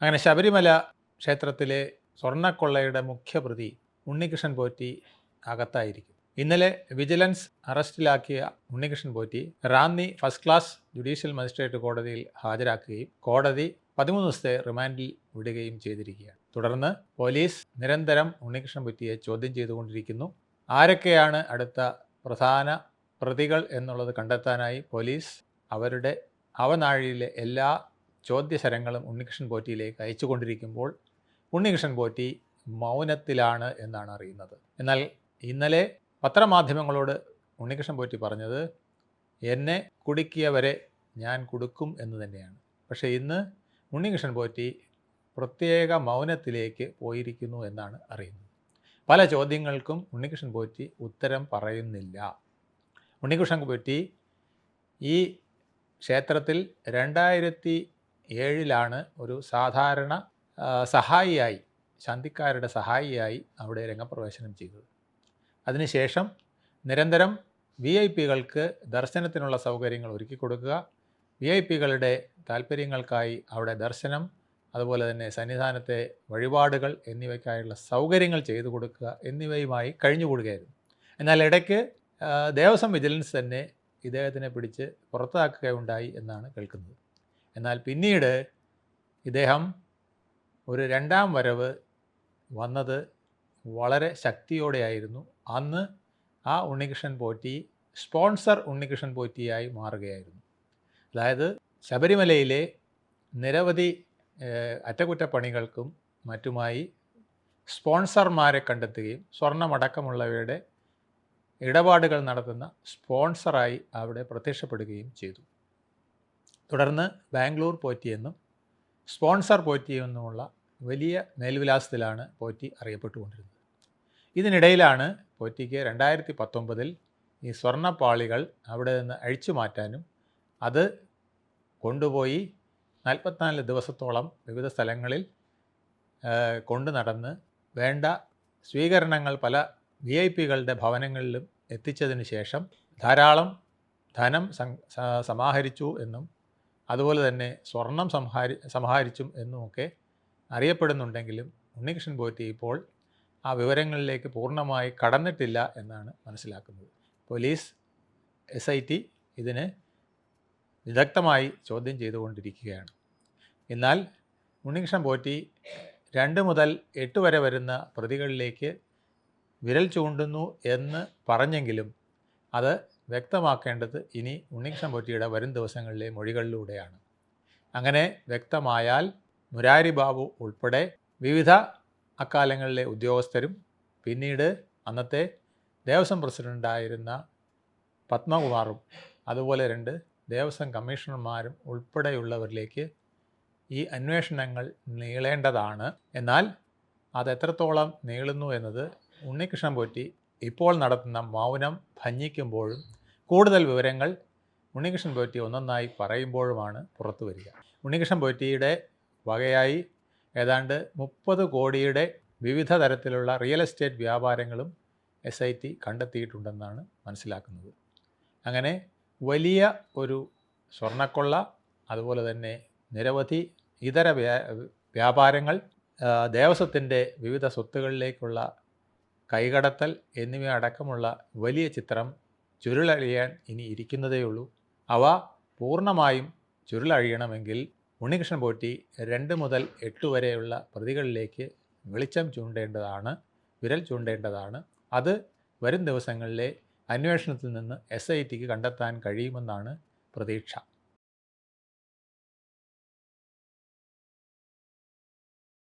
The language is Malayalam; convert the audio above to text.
അങ്ങനെ ശബരിമല ക്ഷേത്രത്തിലെ സ്വർണക്കൊള്ളയുടെ മുഖ്യപ്രതി ഉണ്ണികൃഷ്ണൻ പോറ്റി അകത്തായിരിക്കും. ഇന്നലെ vigilance അറസ്റ്റിലാക്കിയ Unnikrishnan Potti Ranni first class judicial magistrate കോടതിയിൽ ഹാജരാക്കുകയും കോടതി പതിമൂന്ന് ദിവസത്തെ റിമാൻഡിൽ വിടുകയും ചെയ്തിരിക്കുകയാണ്. തുടർന്ന് പോലീസ് നിരന്തരം ഉണ്ണികൃഷ്ണൻ പോറ്റിയെ ചോദ്യം ചെയ്തുകൊണ്ടിരിക്കുന്നു. ആരൊക്കെയാണ് അടുത്ത പ്രധാന പ്രതികൾ എന്നുള്ളത് കണ്ടെത്താനായി പോലീസ് അവരുടെ അവനാഴിയിലെ എല്ലാ ചോദ്യശരങ്ങളും ഉണ്ണികൃഷ്ണൻ പോറ്റിയിലേക്ക് അയച്ചുകൊണ്ടിരിക്കുമ്പോൾ ഉണ്ണികൃഷ്ണൻ പോറ്റി മൗനത്തിലാണ് എന്നാണ് അറിയുന്നത്. എന്നാൽ ഇന്നലെ പത്രമാധ്യമങ്ങളോട് ഉണ്ണികൃഷ്ണൻ പോറ്റി പറഞ്ഞത് എന്നെ കുടുക്കിയവരെ ഞാൻ കൊടുക്കും എന്ന് തന്നെയാണ്. പക്ഷേ ഇന്ന് ഉണ്ണികൃഷ്ണൻ പോറ്റി പ്രത്യേക മൗനത്തിലേക്ക് പോയിരിക്കുന്നു എന്നാണ് അറിയുന്നത്. പല ചോദ്യങ്ങൾക്കും ഉണ്ണികൃഷ്ണൻ പോറ്റി ഉത്തരം പറയുന്നില്ല. ഉണ്ണികൃഷ്ണൻ പോറ്റി ഈ ക്ഷേത്രത്തിൽ രണ്ടായിരത്തി ഏഴിലാണ് ഒരു സാധാരണ സഹായിയായി ശാന്തിക്കാരുടെ സഹായിയായി അവിടെ രംഗപ്രവേശനം ചെയ്തത്. അതിനുശേഷം നിരന്തരം വി ഐ പികൾക്ക് ദർശനത്തിനുള്ള സൗകര്യങ്ങൾ ഒരുക്കി കൊടുക്കുക. വി ഐ പികളുടെ താല്പര്യങ്ങൾക്കായി അവിടെ ദർശനം അതുപോലെ തന്നെ സന്നിധാനത്തെ വഴിപാടുകൾ എന്നിവയ്ക്കായുള്ള സൗകര്യങ്ങൾ ചെയ്തു കൊടുക്കുക എന്നിവയുമായി കഴിഞ്ഞുകൂടുകയായിരുന്നു. എന്നാൽ ഇടയ്ക്ക് ദേവസ്വം വിജിലൻസ് തന്നെ ഇദ്ദേഹത്തിനെ പിടിച്ച് പുറത്താക്കുകയുണ്ടായി എന്നാണ് കേൾക്കുന്നത്. എന്നാൽ പിന്നീട് ഇദ്ദേഹം ഒരു രണ്ടാം വരവ് വന്നത് വളരെ ശക്തിയോടെയായിരുന്നു. അന്ന് ആ ഉണ്ണികൃഷ്ണൻ പോറ്റി സ്പോൺസർ ഉണ്ണികൃഷ്ണൻ പോറ്റിയായി മാറുകയായിരുന്നു. അതായത് ശബരിമലയിലെ നിരവധി അറ്റകുറ്റപ്പണികൾക്കും മറ്റുമായി സ്പോൺസർമാരെ കണ്ടെത്തുകയും സ്വർണമടക്കമുള്ളവയുടെ ഇടപാടുകൾ നടത്തുന്ന സ്പോൺസറായി അവിടെ പ്രത്യക്ഷപ്പെടുകയും ചെയ്തു. തുടർന്ന് ബാംഗ്ലൂർ പോറ്റിയെന്നും സ്പോൺസർ പോറ്റിയെന്നുമുള്ള വലിയ മേൽവിലാസത്തിലാണ് പോറ്റി അറിയപ്പെട്ടുകൊണ്ടിരുന്നത്. ഇതിനിടയിലാണ് പോറ്റിക്ക് രണ്ടായിരത്തി പത്തൊമ്പതിൽ ഈ സ്വർണപ്പാളികൾ അവിടെ നിന്ന് അഴിച്ചു മാറ്റാനും അത് കൊണ്ടുപോയി നാൽപ്പത്തിനാല് ദിവസത്തോളം വിവിധ സ്ഥലങ്ങളിൽ കൊണ്ടു നടന്ന് വേണ്ട സ്വീകരണങ്ങൾ പല വി ഐ പികളുടെ ഭവനങ്ങളിലും എത്തിച്ചതിന് ശേഷം ധാരാളം ധനം സമാഹരിച്ചു എന്നും അതുപോലെ തന്നെ സ്വർണം സംഹാരി സംഹാരിച്ചും എന്നുമൊക്കെ അറിയപ്പെടുന്നുണ്ടെങ്കിലും ഉണ്ണികൃഷ്ണൻ പോറ്റി ഇപ്പോൾ ആ വിവരങ്ങളിലേക്ക് പൂർണമായി കടന്നിട്ടില്ല എന്നാണ് മനസ്സിലാക്കുന്നത്. പോലീസ് എസ് ഐ ടി ഇതിന് വിദഗ്ധമായി ചോദ്യം ചെയ്തുകൊണ്ടിരിക്കുകയാണ്. എന്നാൽ ഉണ്ണികൃഷ്ണൻ പോറ്റി രണ്ട് മുതൽ എട്ട് വരെ വരുന്ന പ്രതികളിലേക്ക് വിരൽ ചൂണ്ടുന്നു എന്ന് പറഞ്ഞെങ്കിലും അത് വ്യക്തമാക്കേണ്ടത് ഇനി ഉണ്ണികൃഷ്ണൻ പോറ്റിയുടെ വരും ദിവസങ്ങളിലെ മൊഴികളിലൂടെയാണ്. അങ്ങനെ വ്യക്തമായാൽ മുരാരി ബാബു ഉൾപ്പെടെ വിവിധ അക്കാലങ്ങളിലെ ഉദ്യോഗസ്ഥരും പിന്നീട് അന്നത്തെ ദേവസ്വം പ്രസിഡന്റായിരുന്ന പത്മകുമാറും അതുപോലെ രണ്ട് ദേവസ്വം കമ്മീഷണർമാരും ഉൾപ്പെടെയുള്ളവരിലേക്ക് ഈ അന്വേഷണങ്ങൾ നീളേണ്ടതാണ്. എന്നാൽ അത് എത്രത്തോളം നീളുന്നു എന്നത് ഉണ്ണികൃഷ്ണൻ പോറ്റി ഇപ്പോൾ നടത്തുന്ന മൗനം ഭഞ്ജിക്കുമ്പോഴും കൂടുതൽ വിവരങ്ങൾ ഉണ്ണികൃഷ്ണൻ പോറ്റി ഒന്നൊന്നായി പറയുമ്പോഴുമാണ് പുറത്തു വരിക. ഉണ്ണികൃഷ്ണൻ പോറ്റിയുടെ വകയായി ഏതാണ്ട് മുപ്പത് കോടിയുടെ വിവിധ തരത്തിലുള്ള റിയൽ എസ്റ്റേറ്റ് വ്യാപാരങ്ങളും എസ് ഐ ടി കണ്ടെത്തിയിട്ടുണ്ടെന്നാണ് മനസ്സിലാക്കുന്നത്. അങ്ങനെ വലിയ ഒരു സ്വർണക്കൊള്ള അതുപോലെ തന്നെ നിരവധി ഇതര വ്യാപാരങ്ങൾ ദേവസ്വത്തിന്റെ വിവിധ സ്വത്തുകളിലേക്കുള്ള കൈകടത്തൽ എന്നിവ അടക്കമുള്ള വലിയ ചിത്രം ചുരുളഴിയാൻ ഇനി ഇരിക്കുന്നതേയുള്ളൂ. അവ പൂർണമായും ചുരുളഴിയണമെങ്കിൽ ഉണ്ണികൃഷ്ണൻ പോറ്റി രണ്ട് മുതൽ എട്ട് വരെയുള്ള പ്രതികളിലേക്ക് വെളിച്ചം ചൂണ്ടേണ്ടതാണ് വിരൽ ചൂണ്ടേണ്ടതാണ്. അത് വരും ദിവസങ്ങളിലെ അന്വേഷണത്തിൽ നിന്ന് എസ് ഐ ടിക്ക് കണ്ടെത്താൻ കഴിയുമെന്നാണ് പ്രതീക്ഷ.